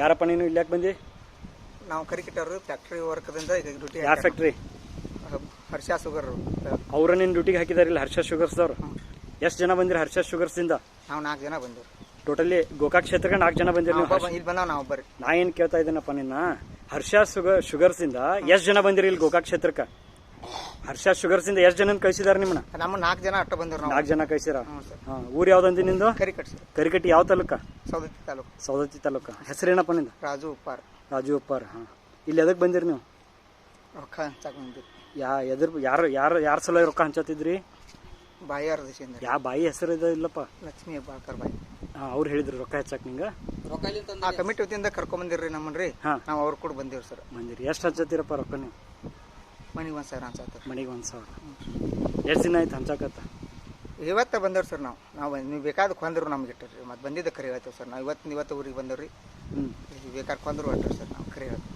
ಯಾರಪ್ಪ ನೀನು ಇಲ್ಲಿ ಯಾಕೆ ಬಂದಿ? ನಾವು ಕರಿಕಿಟ್ಟವ್ರು ಫ್ಯಾಕ್ಟ್ರಿ ವರ್ಕದಿಂದ ಡ್ಯೂಟಿ ಯಾವ ಫ್ಯಾಕ್ಟ್ರಿ ಹರ್ಷ ಶುಗರ್. ಅವ್ರ ನಿನ್ನ ಡ್ಯೂಟಿಗೆ ಹಾಕಿದಾರಿಲ್ಲ ಹರ್ಷ ಶುಗರ್ಸ್ದವ್ರು ಎಷ್ಟು ಜನ ಬಂದಿರಿ ಹರ್ಷ ಶುಗರ್ಸಿಂದ ನಾವು ನಾಲ್ಕು ಜನ ಬಂದೆವು ಟೋಟಲಿ ಗೋಕಾಕ್ ಕ್ಷೇತ್ರಕ್ಕೆ ನಾಲ್ಕು ಜನ ಬಂದಿರಿ ನಾವು ಇಲ್ಲಿ ಬಂದಾವ ನಾವು ಒಬ್ಬರಿ. ನಾ ಏನು ಕೇಳ್ತಾ ಇದ್ದೀನಪ್ಪ ನಿನ್ನ? ಹರ್ಷ ಶುಗರ್ ಶುಗರ್ಸಿಂದ ಎಷ್ಟು ಜನ ಬಂದಿರಿ ಇಲ್ಲಿ ಗೋಕಾಕ್ ಕ್ಷೇತ್ರಕ್ಕೆ? ಹರ್ಷ ಶುಗರ್ಸಿಂದ ಎಷ್ಟು ಜನ ಕಳಿಸಿದಾರೆ ನಿಮ್ಮ ನಮ್ಮ ನಾಲ್ಕು ಜನ ಅಟ್ಟ ಬಂದಿರು ನಾವು. ನಾಲ್ಕು ಜನ ಕಳಿಸಿರ? ಊರ್ ಹಾಂ ಊರು ಯಾವ್ದಂದಿ ನಿಂದು? ಕರಿಕಟ್ ಸರ್. ಕರಿಕಟ್ಟಿ ಯಾವ ತಾಲೂಕ? ಸೌದತ್ತಿ ತಾಲೂಕು. ಸೌದತ್ತಿ ತಾಲೂಕ. ಹೆಸರೇನಪ್ಪ ನಿಂದ? ರಾಜು ಉಪ್ಪಾರ್. ರಾಜು ಉಪ್ಪಾರ್ ಹಾಂ. ಇಲ್ಲಿ ಎದಕ್ಕೆ ಬಂದಿರಿ ನೀವು? ರೊಕ್ಕ ಹಂಚಾಕ್ ಬಂದಿರಿ ಯಾ ಎದ್ರ ಯಾರು ಯಾರು ಯಾರ ಸಲ ರೊಕ್ಕ ಹಂಚತ್ತಿದ್ರಿ ಬಾಯಿ ದೇಶದಿಂದ ಯಾ ಬಾಯಿ ಹೆಸರು ಇದೆ ಇಲ್ಲಪ್ಪ. ಲಕ್ಷ್ಮೀ ಹೆಬ್ಬಾಳ್ಕರ್ ಬಾಯಿ. ಹಾಂ ಅವ್ರು ಹೇಳಿದ್ರು ರೊಕ್ಕ ಹೆಚ್ಚಾಕ್ ನಿಂಗೆ. ಆ ಕಮಿಟಿ ವತಿಯಿಂದ ಕರ್ಕೊಂಬಂದಿರ್ರಿ ನಮ್ಮನ್ರಿ. ಹಾಂ. ನಾವು ಅವ್ರು ಕೂಡ ಬಂದಿವ್ರಿ ಸರ್. ಬಂದಿರಿ. ಎಷ್ಟು ಹಚ್ಚತ್ತೀರಪ್ಪ ರೊಕ್ಕ ನೀವು? ಮನೆಗೆ ಒಂದು ಸಾವಿರ ಅನ್ಸತ್ತೆ. ಮನೆಗೆ ಒಂದು ಸಾವಿರ. ಎಷ್ಟು ದಿನ ಆಯ್ತು ಹಂಚಾಕತ್ತ? ಇವತ್ತು ಬಂದವ್ರು ಸರ್ ನಾವು. ನಾವು ನೀವು ಬೇಕಾದ ಕೊಂದ್ರು ನಮ್ಗೆ ಇಟ್ಟಿರಿ ಮತ್ತೆ ಬಂದಿದ್ದ ಕರೆ ಹೇಳ್ತೇವೆ ಸರ್. ನಾವು ಇವತ್ತು ಇವತ್ತು ಊರಿಗೆ ಬಂದವ್ರಿ. ಹ್ಞೂ ಬೇಕಾದ್ರೆ ಕೊಂದ್ರು ಹೊಂಟ್ರಿ ಸರ್ ನಾವು ಕರೆ ಹೇಳ್ತೇವೆ.